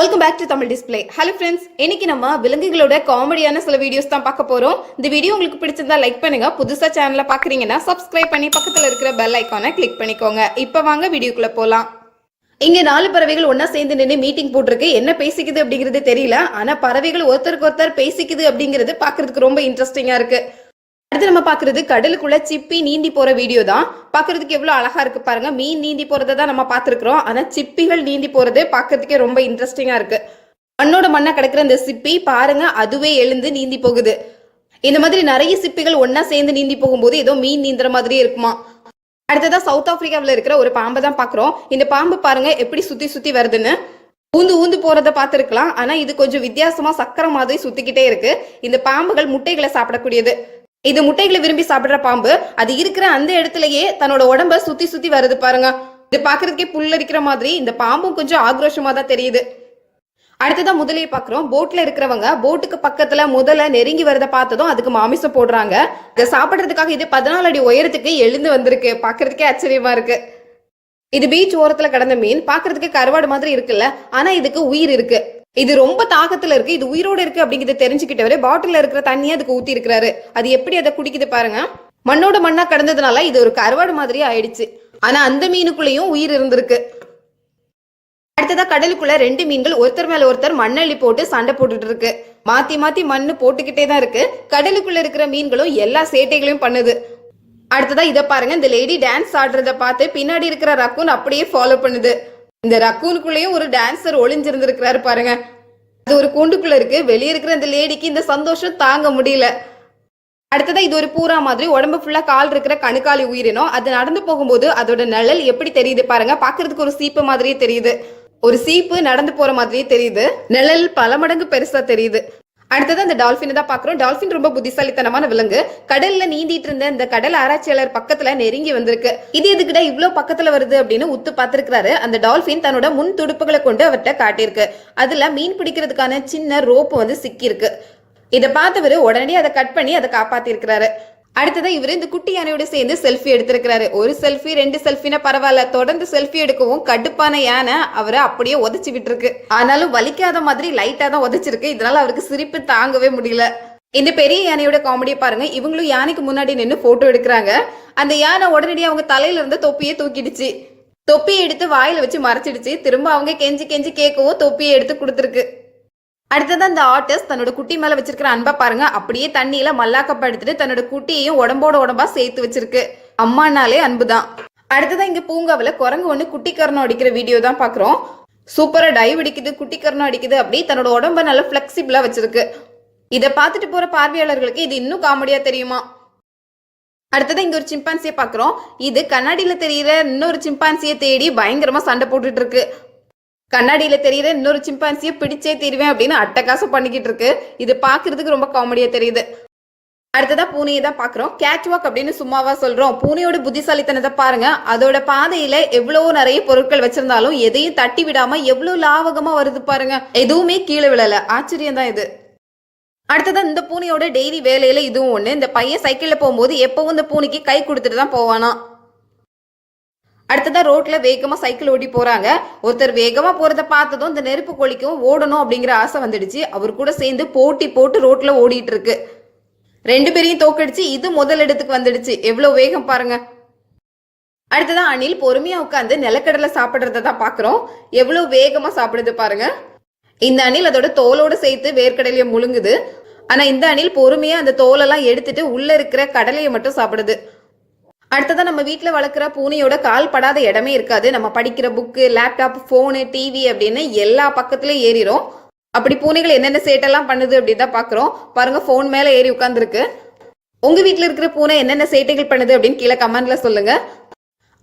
Welcome back to Tamil display hello friends இன்னைக்கு நம்ம விலங்குகளோட காமெடியான சில வீடியோஸ் தான் பார்க்க போறோம். இந்த வீடியோ உங்களுக்கு பிடிச்சிருந்தா லைக் பண்ணுங்க. புதுசா சேனலை பாக்குறீங்கன்னா சப்ஸ்கிரைப் பண்ணி பக்கத்துல இருக்கிற பெல் ஐக்கானை கிளிக் பண்ணிக்கோங்க. இப்போ வாங்க வீடியோக்குள்ள போலாம். இங்க நாலு பறவைகள் ஒன்னா சேர்ந்து நின்று மீட்டிங் போட்டிருக்கு. என்ன பேசிக்குது அப்படிங்கிறது தெரியல. ஆனா பறவைகள் ஒருத்தருக்கு ஒருத்தர் பேசிக்குது அப்படிங்கிறது பாக்குறதுக்கு ரொம்ப இன்ட்ரெஸ்டிங்கா இருக்கு. அடுத்து நம்ம பாக்குறது கடலுக்குள்ள சிப்பி நீந்தி போற வீடியோ தான். பாக்குறதுக்கு எவ்வளவு அழகா இருக்கு பாருங்க. மீன் நீந்தி போறதை தான் நம்ம பாத்துருக்கிறோம் ஆனா சிப்பிகள் நீந்தி போறது பாக்குறதுக்கே ரொம்ப இன்ட்ரெஸ்டிங்கா இருக்கு. மண்ணோட மண்ணா கிடக்குற இந்த சிப்பி பாருங்க அதுவே எழுந்து நீந்தி போகுது. இந்த மாதிரி நிறைய சிப்பிகள் ஒன்னா சேர்ந்து நீந்தி போகும்போது ஏதோ மீன் நீந்துற மாதிரியே இருக்குமா? அடுத்ததா சவுத் ஆப்பிரிக்காவில் இருக்கிற ஒரு பாம்பை தான் பாக்குறோம். இந்த பாம்பு பாருங்க எப்படி சுத்தி சுத்தி வருதுன்னு. ஊந்து ஊந்து போறத பார்த்துருக்கலாம். ஆனா இது கொஞ்சம் வித்தியாசமா சக்கரம் மாதிரி சுத்திக்கிட்டே இருக்கு. இந்த பாம்புகள் முட்டைகளை சாப்பிடக்கூடியது. இது முட்டைகளை விரும்பி சாப்பிடுற பாம்பு. அது இருக்கிற அந்த இடத்துலயே தன்னோட உடம்ப சுத்தி சுத்தி வருது பாருங்க. இது பாக்குறதுக்கே புல்லரிக்கிற மாதிரி இந்த பாம்பும் கொஞ்சம் ஆக்ரோஷமா தான் தெரியுது. அடுத்ததான் முதலையை பாக்குறோம். போட்ல இருக்கிறவங்க போட்டுக்கு பக்கத்துல முதல்ல நெருங்கி வரத பார்த்ததும் அதுக்கு மாமிசம் போடுறாங்க. இதை சாப்பிடுறதுக்காக இது பதினாலு அடி உயரத்துக்கு எழுந்து வந்திருக்கு. பாக்குறதுக்கே ஆச்சரியமா இருக்கு. இது பீச் ஓரத்துல கடந்த மீன். பாக்குறதுக்கு கருவாடு மாதிரி இருக்குல்ல. ஆனா இதுக்கு உயிர் இருக்கு. இது ரொம்ப தாகத்துல இருக்கு இது உயிரோடு இருக்கு அப்படிங்கறத தெரிஞ்சுக்கிட்டவரு பாட்டில்ல இருக்கிற தண்ணியை அதுக்கு ஊத்தி இருக்கிறாரு அது எப்படி அதை குடிக்குது பாருங்க. மண்ணோட மண்ணா கடந்ததுனால இது ஒரு கருவாடு மாதிரி ஆயிடுச்சு. ஆனா அந்த மீனுக்குள்ளேயும் உயிர் இருந்திருக்கு. அடுத்ததா கடலுக்குள்ள ரெண்டு மீன்கள் ஒருத்தர் மேல ஒருத்தர் மண்ணள்ளி போட்டு சண்டை போட்டுட்டு இருக்கு. மாத்தி மாத்தி மண்ணு போட்டுக்கிட்டே தான் இருக்கு. கடலுக்குள்ள இருக்கிற மீன்களும் எல்லா சேட்டைகளையும் பண்ணுது. அடுத்ததா இதை பாருங்க இந்த லேடி டான்ஸ் ஆடுறத பார்த்து பின்னாடி இருக்கிற ரக்கூன் அப்படியே ஃபாலோ பண்ணுது. இந்த ரக்கூனுக்குள்ளேயும் ஒரு டான்சர் ஒளிஞ்சிருந்திருக்கிறாரு பாருங்க. அது ஒரு கூண்டுக்குள்ள இருக்கு. வெளியே இருக்கிற இந்த லேடிக்கு இந்த சந்தோஷம் தாங்க முடியல. அடுத்ததா இது ஒரு பூரா மாதிரி. உடம்பு ஃபுல்லா கால் இருக்கிற கணுக்காலி உயிரினம். அது நடந்து போகும்போது அதோட நிழல் எப்படி தெரியுது பாருங்க. பாக்குறதுக்கு ஒரு சீப்பு மாதிரியே தெரியுது. ஒரு சீப்பு நடந்து போற மாதிரியே தெரியுது. நிழல் பல மடங்கு பெருசா தெரியுது. அடுத்தது அந்த டால்பினை தான் பாக்குறோம் டால்பின் ரொம்ப புத்திசாலித்தனமான விலங்கு. கடல்ல நீந்திட்டு இருந்த இந்த கடல் ஆராய்ச்சியாளர் பக்கத்துல நெருங்கி வந்திருக்கு. இது எதுக்கிட்ட இவ்வளவு பக்கத்துல வருது அப்படின்னு உத்து பார்த்திருக்கிறாரு. அந்த டால்பின் தன்னோட முன் துடுப்புகளை கொண்டு அவர்கிட்ட காட்டியிருக்கு. அதுல மீன் பிடிக்கிறதுக்கான சின்ன ரோப்பு வந்து சிக்கியிருக்கு. இதை பார்த்தவர் உடனடியே அதை கட் பண்ணி அதை காப்பாத்திருக்கிறாரு அடுத்ததான் இவர் இந்த குட்டி யானையோட சேர்ந்து செல்ஃபி எடுத்திருக்கிறாரு. ஒரு செல்ஃபி ரெண்டு செல்ஃபினா பரவாயில்ல. தொடர்ந்து செல்ஃபி எடுக்கவும் கடுப்பான யானை அவரை அப்படியே உதச்சி விட்டுருக்கு. ஆனாலும் வலிக்காத மாதிரி லைட்டா தான் உதச்சிருக்கு. இதனால அவருக்கு சிரிப்பு தாங்கவே முடியல. இந்த பெரிய யானையோட காமெடியை பாருங்க. இவங்களும் யானைக்கு முன்னாடி நின்று போட்டோ எடுக்கிறாங்க. அந்த யானை உடனடியாக அவங்க தலையில இருந்து தொப்பியை தூக்கிடுச்சு. தொப்பியை எடுத்து வாயில வச்சு மறைச்சிடுச்சு. திரும்ப அவங்க கெஞ்சி கெஞ்சி கேட்கவும் தொப்பியை எடுத்து கொடுத்துருக்கு. அடுத்தது அந்த ஆர்டிஸ்ட் தன்னோட குட்டி மேல வச்சிருக்கிற அன்பா பாருங்க. அப்படியே தண்ணியில மல்லாக்கப்படுத்திட்டு தன்னோட குட்டியையும் உடம்போட உடம்பா சேர்த்து வச்சிருக்கு. அம்மானாலே அன்புதான். அடுத்ததான் இங்க பூங்காவில் குரங்கு ஒண்ணு குட்டி கரணம் அடிக்கிற வீடியோ தான் பாக்குறோம். சூப்பரா டைவ் அடிக்குது குட்டி கரணம் அடிக்குது அப்படி தன்னோட உடம்ப நல்லா பிளெக்சிபிளா வச்சிருக்கு. இதை பார்த்துட்டு போற பார்வையாளர்களுக்கு இது இன்னும் காமெடியா தெரியுமா? அடுத்தது இங்க ஒரு சிம்பான்சியை பாக்குறோம். இது கண்ணாடியில தெரியுற இன்னொரு சிம்பான்சியை தேடி பயங்கரமா சண்டை போட்டுட்டு இருக்கு. கண்ணாடியில தெரியுற இன்னொரு சிம்பான்சியை பிடிச்சே தீருவேன் அப்படின்னு அட்டகாசம் பண்ணிக்கிட்டு இருக்கு. இது பாக்குறதுக்கு ரொம்ப காமெடியா தெரியுது. அடுத்ததா பூனையை தான் பாக்குறோம் கேட் வாக் அப்படின்னு சும்மாவா சொல்றோம். பூனையோட புத்திசாலித்தனத்தை பாருங்க. அதோட பாதையில எவ்வளவோ நிறைய பொருட்கள் வச்சிருந்தாலும் எதையும் தட்டி விடாம எவ்வளவு லாவகமா வருது பாருங்க. எதுவுமே கீழே விழல. ஆச்சரியம் தான் இது. அடுத்ததா இந்த பூனையோட டெய்லி வேலையில இதுவும் ஒண்ணு. இந்த பையன் சைக்கிள்ல போகும்போது எப்பவும் இந்த பூனைக்கு கை கொடுத்துட்டு தான் போவானா அடுத்ததா ரோட்ல வேகமா சைக்கிள் ஓடி போறாங்க. ஒருத்தர் வேகமா போறத பார்த்ததும் இந்த நெருப்பு கொளிக்கும் ஓடணும் அப்படிங்கிற ஆசை வந்துடுச்சு. அவர் கூட சேர்ந்து போட்டி போட்டு ரோட்ல ஓடிட்டு இருக்கு. ரெண்டு பேரையும் தோக்கடிச்சு இது முதல் இடத்துக்கு வந்துடுச்சு. எவ்வளவு வேகம் பாருங்க. அடுத்ததான் அணில் பொறுமையா உட்காந்து நிலக்கடலை சாப்பிடுறத தான் பாக்குறோம் எவ்வளவு வேகமா சாப்பிடுது பாருங்க. இந்த அணில் அதோட தோலோட சேர்த்து வேர்க்கடலையை முழுங்குது. ஆனா இந்த அணில் பொறுமையா அந்த தோலெல்லாம் எடுத்துட்டு உள்ள இருக்கிற கடலையை மட்டும் சாப்பிடுது. அடுத்ததான் நம்ம வீட்டில் வளர்க்குற பூனையோட கால் படாத இடமே இருக்காது. நம்ம படிக்கிற புக்கு லேப்டாப் ஃபோனு டிவி அப்படின்னு எல்லா பக்கத்துலேயும் ஏறிடும் அப்படி பூனைகள் என்னென்ன சேட்டெல்லாம் பண்ணுது அப்படின்னு தான் பார்க்குறோம் பாருங்கள் ஃபோன் மேலே ஏறி உட்காந்துருக்கு உங்கள் வீட்டில் இருக்கிற பூனை என்னென்ன சேட்டைகள் பண்ணுது அப்படின்னு கீழே கமெண்ட்ல சொல்லுங்கள்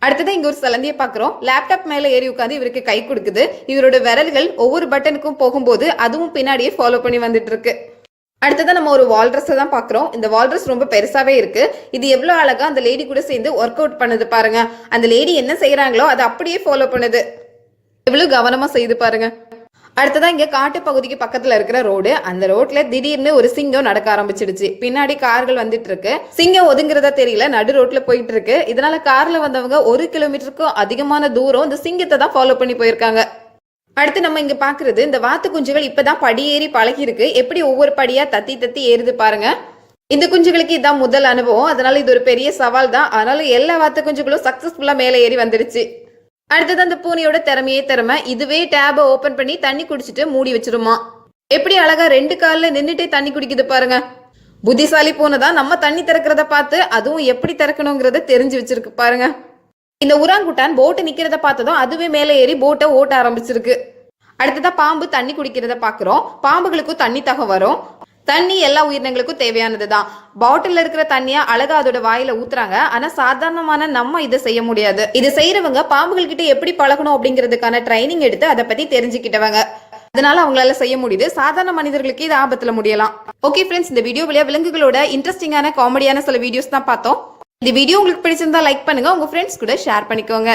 அடுத்ததான் இங்கே ஒரு சலந்தியை பார்க்குறோம் லேப்டாப் மேலே ஏறி உட்காந்து இவருக்கு கை கொடுக்குது. இவரோட விரல்கள் ஒவ்வொரு பட்டனுக்கும் போகும்போது அதுவும் பின்னாடியே ஃபாலோ பண்ணி வந்துட்டு இருக்கு. அடுத்ததான் நம்ம ஒரு வால்ரஸை தான் பார்க்குறோம் இந்த வால்ரஸ் ரொம்ப பெருசாகவே இருக்குது இது எவ்வளோ அழகாக அந்த லேடி கூட சேர்ந்து ஒர்க் அவுட் பண்ணுது பாருங்க. அந்த லேடி என்ன செய்கிறாங்களோ அதை அப்படியே ஃபாலோ பண்ணுது. எவ்வளோ கவனமாக செய்து பாருங்க. அடுத்ததான் இங்கே காட்டு பகுதிக்கு பக்கத்தில் இருக்கிற ரோடு அந்த ரோட்ல திடீர்னு ஒரு சிங்கம் நடக்க ஆரம்பிச்சிடுச்சு. பின்னாடி கார்கள் வந்துட்டு இருக்கு. சிங்கம் ஒதுங்குறதா தெரியல. நடு ரோட்ல போயிட்டு இருக்கு. இதனால கார்ல வந்தவங்க ஒரு கிலோமீட்டருக்கும் அதிகமான தூரம் இந்த சிங்கத்தை தான் ஃபாலோ பண்ணி போயிருக்காங்க. அடுத்து நம்ம இங்க பாக்குறது இந்த வாத்து குஞ்சுகள் இப்பதான் படியேறி பழகி இருக்கு எப்படி ஒவ்வொரு படியா தத்தி தத்தி ஏறுது பாருங்க. இந்த குஞ்சுகளுக்கு இதான் முதல் அனுபவம். அதனால இது ஒரு பெரிய சவால் தான். அதனால எல்லா வாத்து குஞ்சுகளும் சக்சஸ்ஃபுல்லா மேலே ஏறி வந்துருச்சு. அடுத்தது அந்த பூனையோட திறமையே திறமை. இதுவே டேபை ஓபன் பண்ணி தண்ணி குடிச்சிட்டு மூடி வச்சிருமா. எப்படி அழகா ரெண்டு காலில் நின்றுட்டே தண்ணி குடிக்குது பாருங்க. புத்திசாலி பூனை தான் நம்ம தண்ணி திறக்கிறத பார்த்து அதுவும் எப்படி திறக்கணுங்கிறத தெரிஞ்சு வச்சிருக்கு பாருங்க. இந்த உராங்குட்டான் போட்டு நிக்கிறத பார்த்ததும் அதுவே மேலே ஏறி போட்டை ஓட்ட ஆரம்பிச்சிருக்கு. அடுத்ததா பாம்பு தண்ணி குடிக்கிறத பாக்குறோம் பாம்புகளுக்கும் தண்ணி தகம் வரும். தண்ணி எல்லா உயிரினங்களுக்கும் தேவையானது தான் பாட்டில் இருக்கிற தண்ணியை அழகா அதோட வாயில ஊத்துறாங்க. ஆனா சாதாரணமான நம்ம இதை செய்ய முடியாது. இது செய்யறவங்க பாம்புகள் கிட்ட எப்படி பழகணும் அப்படிங்கிறதுக்கான ட்ரைனிங் எடுத்து அதை பத்தி தெரிஞ்சுக்கிட்டவங்க. அதனால அவங்களால செய்ய முடியுது. சாதாரண மனிதர்களுக்கு இது ஆபத்துல முடியலாம். ஓகே ஃப்ரெண்ட்ஸ் இந்த வீடியோ வழியா விலங்குகளோட இன்ட்ரெஸ்டிங்கான காமெடியான சில வீடியோஸ் தான் பார்த்தோம். இந்த வீடியோ உங்களுக்கு பிடிச்சிருந்தா லைக் பண்ணுங்க. உங்க ஃப்ரெண்ட்ஸ் கூட ஷேர் பண்ணிக்கோங்க.